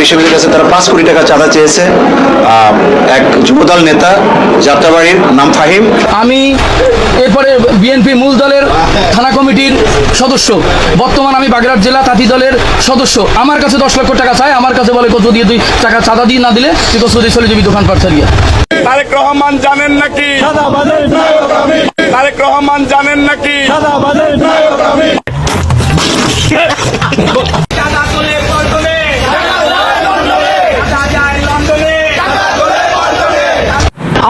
বাড়ি সমিতির কাছে তারা পাঁচ কোটি টাকা চাঁদা চেয়েছে। আহ, এক যুবদল নেতা যাত্রাবাড়ির নাম ফাহিম। আমি এরপরে বিএনপি মূল দলের থানা কমিটির সদস্য। বর্তমান আমি বাগেরহাট জেলা তাঁতি দলের সদস্য। আমার কাছে দশ লক্ষ টাকা চায় আমার কাছে বলে কত দিয়ে তুই টাকা চাঁদা দিয়ে না দিলে তুই কত দিয়ে চলে যাবি দোকান পাট ছাড়িয়ে। তারেক রহমান জানেন নাকি? তারেক রহমান জানেন নাকি?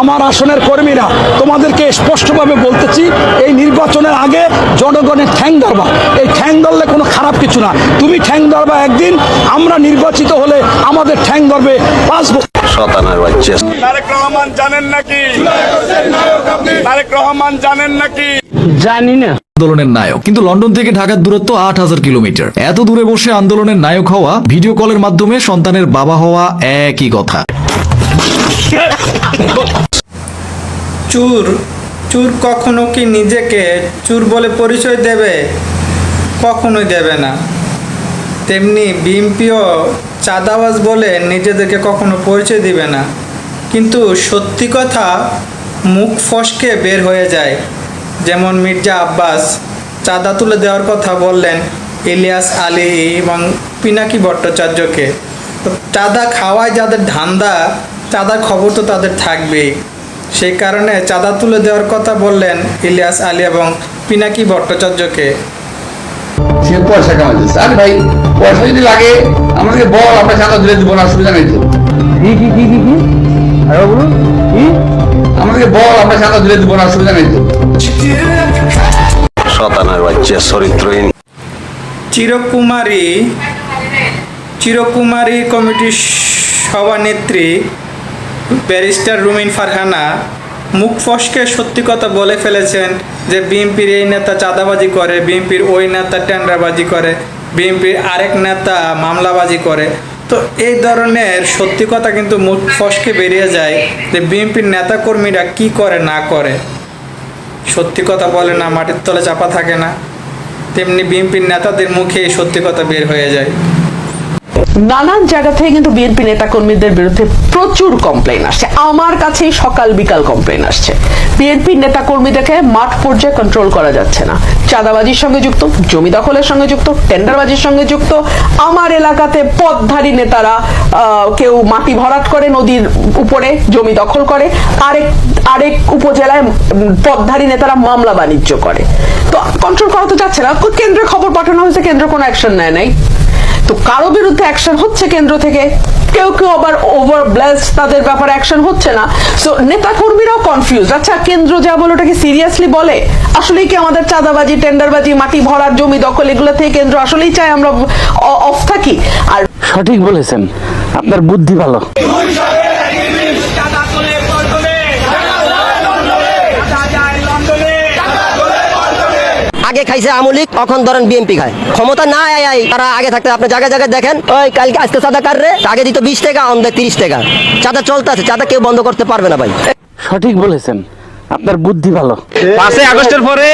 আমার আসনের কর্মীরা তোমাদেরকে স্পষ্টভাবে বলতেছি এই নির্বাচনের আগে জনগণের ঠ্যাং ধরবা। এই ঠ্যাং ধরলে কোনো খারাপ কিছু না। তুমি ঠ্যাং ধরবা একদিন আমরা নির্বাচিত হলে আমাদের ঠ্যাং ধরবে পাঁচ বছর। শতানের বাচ্চা তারেক রহমান জানেন নাকি? তারেক রহমান জানেন নাকি? আন্দোলনের নায়ক। কিন্তু লন্ডন থেকে ঢাকার দূরত্ব আট হাজার কিলোমিটার। এত দূরে বসে আন্দোলনের নায়ক হওয়া ভিডিও কলের মাধ্যমে সন্তানের বাবা হওয়া একই কথা। চুর চুর কখনো কি নিজেকে চুর বলে পরিচয় দেবে? কখনোই দেবে না। তেমনি বিএমপিও চাঁদাবাজ বলে নিজেদেরকে কখনো পরিচয় দিবে না। কিন্তু সত্যি কথা মুখ ফসকে বের হয়ে যায়। যেমন মির্জা আব্বাস চাঁদা তুলে দেওয়ার কথা বললেন ইলিয়াস আলী এবং পিনাকি ভট্টাচার্যকে। তো চাঁদা খাওয়ায় যাদের ধান্দা, চাঁদার খবর তো তাদের থাকবেই। সেই কারণে চাঁদা তুলে দেওয়ার কথা বললেন ইলিয়াস আলী এবং পিনাকি ভট্টাচার্যকে। সে পয়সা কামাইতেছে আরে ভাই পয়সা যদি লাগে আমাকে বল আমরা চাঁদা দিব না অসুবিধা নেই তো। আমাকে বল আমরা চাঁদা দিব না অসুবিধা নেই শতানের বাচ্চা চরিত্রহীন। চিরকুমারী চিরকুমারী কমিটির সভানেত্রী ব্যারিস্টার রুমিন ফারহানা মুখ ফসকে সত্যি কথা বলে ফেলেছেন যে বিএনপির এই নেতা চাঁদাবাজি করে, বিএনপির ওই নেতা টেন্ডারবাজি করে, বিএনপির আরেক নেতা মামলাবাজি করে। তো এই ধরনের সত্যি কথা কিন্তু মুখ ফসকে বেরিয়ে যায় যে বিএনপির নেতাকর্মীরা কি করে, না করে। সত্যি কথা বলে না, মাটির তলে চাপা থাকে না। তেমনি বিএনপির নেতাদের মুখে সত্যি কথা বের হয়ে যায়। নানান জায়গা থেকে কিন্তু বিএনপি নেতাকর্মীদের বিরুদ্ধে প্রচুর কমপ্লেন আসছে। আমার কাছেই সকাল বিকাল কমপ্লেন আসছে। বিএনপি নেতাকর্মীদেরকে মাঠ পর্যায়ে কন্ট্রোল করা যাচ্ছে না। চাঁদাবাজির সঙ্গে যুক্ত জমি দখলের সঙ্গে যুক্ত টেন্ডারবাজির সঙ্গে যুক্ত আমার এলাকাতে পথধারী নেতারা কেউ মাটি ভরাট করে নদীর উপরে জমি দখল করে আরেক আরেক উপজেলায় উম, পথধারী নেতারা মামলা বাণিজ্য করে। তো কন্ট্রোল করা তো যাচ্ছে না। কেন্দ্রে খবর পাঠানো হয়েছে কেন্দ্র কোনো অ্যাকশন নেয় নাই। তো কারও বিরুদ্ধে অ্যাকশন হচ্ছে কেন্দ্র থেকে? কেউ কেউ আবার ওভার ব্লাস্ট তাদের ব্যাপারে অ্যাকশন হচ্ছে না। সো নেতা কর্মীরাও কনফিউজ আচ্ছা কেন্দ্র যা বলে ওটাকে সিরিয়াসলি বলে? আসলেই কি আমাদের চাঁদাবাজি, টেন্ডারবাজি, মাটি ভরার জমি দখল, এগুলো থেকে কেন্দ্র আসলেই চায় আমরা অফ থাকি? আর সঠিক বলেছেন। আপনার বুদ্ধি ভালো। আগে খাইছে আমলিক এখন ধরেন বিএমপি খায়। ক্ষমতা না আয় আয় তারা আগে থাকতে আপনি জায়গায় জায়গায় দেখেন ওই কালকে আজকে চাঁদা কাটরে আগে দিত বিশ টাকা অন দেয় তিরিশ টাকা। চাঁদা চলতে আছে চাঁদা কেউ বন্ধ করতে পারবে না ভাই। সঠিক বলেছেন। আপনার বুদ্ধি ভালো। পাঁচই আগস্টের পরে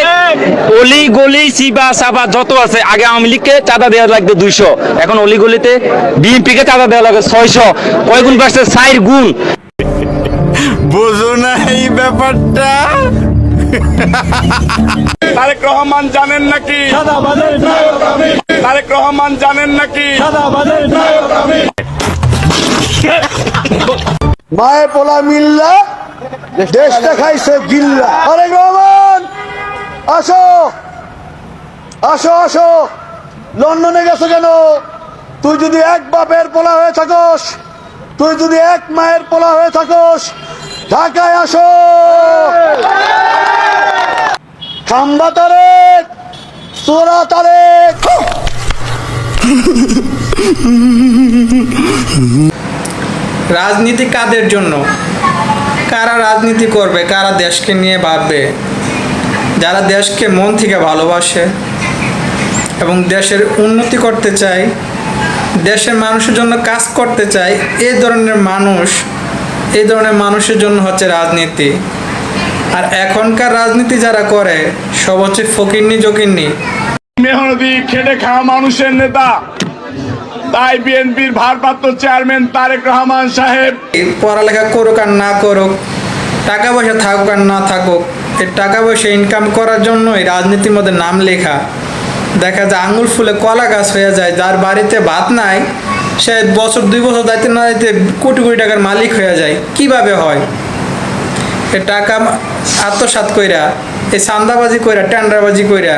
অলি গলি সিবা সাবা যত আছে আগে আওয়ামী লীগকে চাঁদা দেওয়া লাগবে দুইশো। এখন অলি গলিতে বিএনপি কে চাঁদা দেওয়া লাগে ছয়শো। কয় গুণ বাড়ছে? চার গুণ। বুঝো না এই ব্যাপারটা। তারেক রহমান জানেন নাকি? তারেক রহমান জানেন নাকি? মায়ে পোলা মিল্লা দেশটা খাইছে গিল্লা। আরে রহমান আসো। আসো আসো। লন্ডনে গেছো কেন? তুই যদি এক বাপের পোলা হয়ে থাকস তুই যদি এক মায়ের পোলা হয়ে থাকস ঢাকায় আসো। খাম্বা তারেক, সোরা তারেক। রাজনীতি কাদের জন্য? কারা রাজনীতি করবে? কারা দেশকে নিয়ে ভাববে? যারা দেশকে মন থেকে ভালোবাসে এবং দেশের উন্নতি করতে চায়, দেশের মানুষের জন্য কাজ করতে চায়, এ ধরনের মানুষ এই ধরনের মানুষের জন্য হচ্ছে রাজনীতি। আর এখনকার রাজনীতি যারা করে সব হচ্ছে ফকিরনি জকিরনি মেহনতি খেটে খাওয়া মানুষের নেতা। তাই বিএনপির ভারপ্রাপ্ত চেয়ারম্যান তারেক রহমান সাহেব। পড়ালেখা করুক আর না করুক টাকা পয়সা থাকুক আর না থাকুক এই টাকা পয়সা ইনকাম করার জন্যই রাজনীতির মধ্যে নাম লেখা। দেখা যায় আঙুল ফুলে কলা গাছ হয়ে যায় যার বাড়িতে ভাত নাই সে বছর, দুই বছর দায়িত্ব না দিতে কোটি কোটি টাকার মালিক হয়ে যায়। কীভাবে হয়? এ টাকা আত্মসাত কইরা এই চান্দাবাজি কইরা, টেন্ডারবাজি কইরা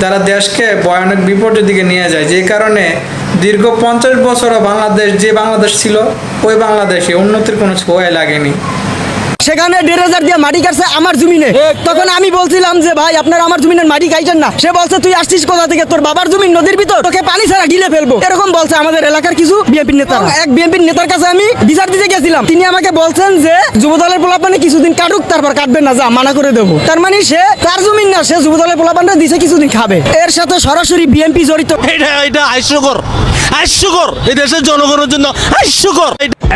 যারা দেশকে ভয়ানক বিপর্যের দিকে নিয়ে যায়, যে কারণে দীর্ঘ পঞ্চাশ বছরও বাংলাদেশ, যে বাংলাদেশ ছিল, ওই বাংলাদেশে উন্নতির কোনো ছোঁয়াই লাগেনি। সেখানে দেড় হাজার দিয়ে মাটি কাটছে আমার জমিনে। তখন আমি বলছিলাম যে ভাই আপনার আমার জমিনের মাটি খাইছেন না। সে বলছে তুই আসছিস কোথা থেকে? তোর বাবার জমি নদীর ভিতর। তোকে পানি ছাড়া ঢিলে ফেলব। এরকম বলছে আমাদের এলাকার কিছু বিএনপি নেতা এক বিএনপি নেতার কাছে আমি বিচার দিতে গেছিলাম। তিনি আমাকে বলছেন যে যুবদলের পোলাপানে কিছুদিন কাটুক তারপর কাটবে না যা মানা করে দেবো। তার মানে সে তার জমিন না সে যুবদলের পোলাপানটা দিছে কিছুদিন খাবে। এর সাথে সরাসরি বিএনপি জড়িত। এটা এটা হাস্যকর হাস্যকর। এই দেশের জনগণের জন্য হাস্যকর।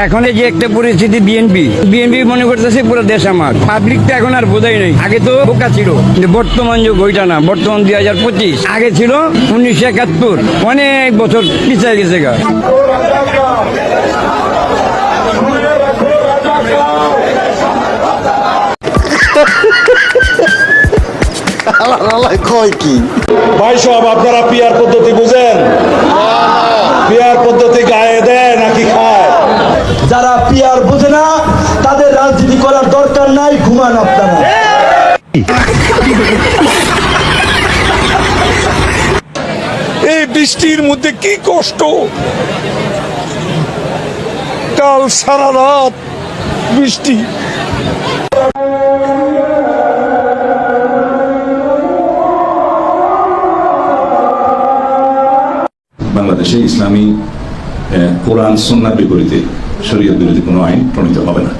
এখন এই যে একটা পরিস্থিতি বিএনপি বিএনপি মনে করতেছে পুরো দেশ আমার। পাবলিক তো এখন আর বোঝাই নাই। আগে তো বোকা ছিল। বর্তমান যুগ ওইটা না। বর্তমান দুই হাজার পঁচিশ। আগে ছিল উনিশশো একাত্তর। অনেক বছর পিছিয়ে গেছে গা। কয় কি? ভাই সব আপনারা পিয়ার পদ্ধতি বুঝেন? পিয়ার পদ্ধতি গায়ে দেয় নাকি খায়? যারা পিয়ার বোঝে না তাদের রাজনীতি করার দরকার নাই ঘুমান আপনারা। এই বৃষ্টির মধ্যে কি কষ্ট? কাল সারা রাত বৃষ্টি। বাংলাদেশে ইসলামী কোরআন সুন্নার বিপরীতে শরীয়ত বিরোধী কোনো আইন প্রণীত হবে না।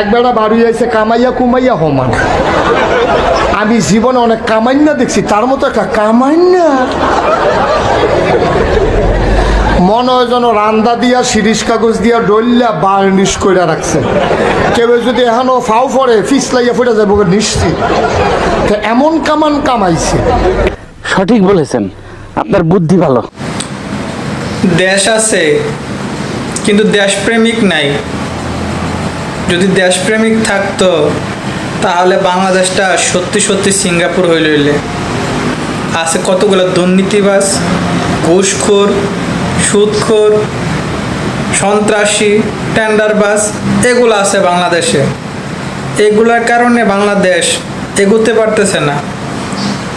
এক বেলা বাড়ি আইছে কামাইয়া কুমাইয়া হমান। আমি জীবনে অনেক কামাইন্না দেখছি তার মতো একটা কামাইন্না মনে হয় যেন রান্দা দিয়া শিরিষ কাগজ দিয়া ডল্লা বার্নিশ করে রাখছে। কেউ যদি এখনও ফাও পরে ফিসলাইয়া ফুটে যাব নিশ্চিত। তো এমন কামান কামাইছে। সঠিক বলেছেন আপনার বুদ্ধি ভালো। দেশ আছে, কিন্তু দেশপ্রেমিক নাই। যদি দেশপ্রেমিক থাকতো, তাহলে বাংলাদেশটা সত্যি সত্যি সিঙ্গাপুর হইল হইলে। আছে কতগুলো দুর্নীতিবাজ, ঘুষখোর, সুদখোর, সন্ত্রাসী, টেন্ডারবাজ, এগুলো আছে বাংলাদেশে। এগুলার কারণে বাংলাদেশ এগোতে পারতেছে না।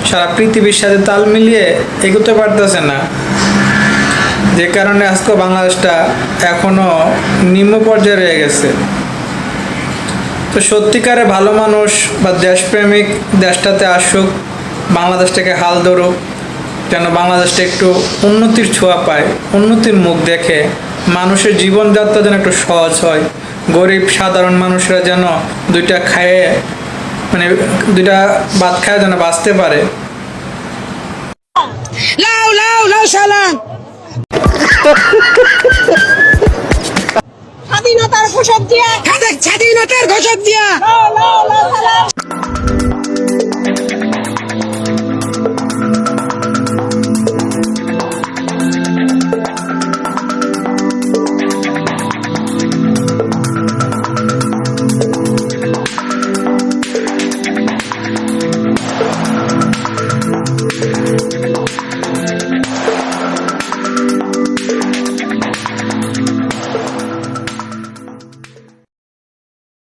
সারা পৃথিবীর সাথে তাল মিলিয়ে এগোতে পারতেছে না। যে কারণে আজকে বাংলাদেশটা এখনও নিম্ন পর্যায়ে রয়ে গেছে। তো সত্যিকারে ভালো মানুষ বা দেশপ্রেমিক দেশটাতে আসুক, বাংলাদেশটাকে হাল ধরুক, যেন বাংলাদেশটা একটু উন্নতির ছোঁয়া পায়, উন্নতির মুখ দেখে মানুষের জীবনযাত্রা যেন একটু সহজ হয়, গরিব সাধারণ মানুষরা যেন দুইটা খায়ে মানে দুইটা ভাত খায় যেন বাঁচতে পারে। লাউ লাউ লাউ সালাম। স্বাধীনতার ঘোষক দিয়া। স্বাধীনতার ঘোষক দিয়া।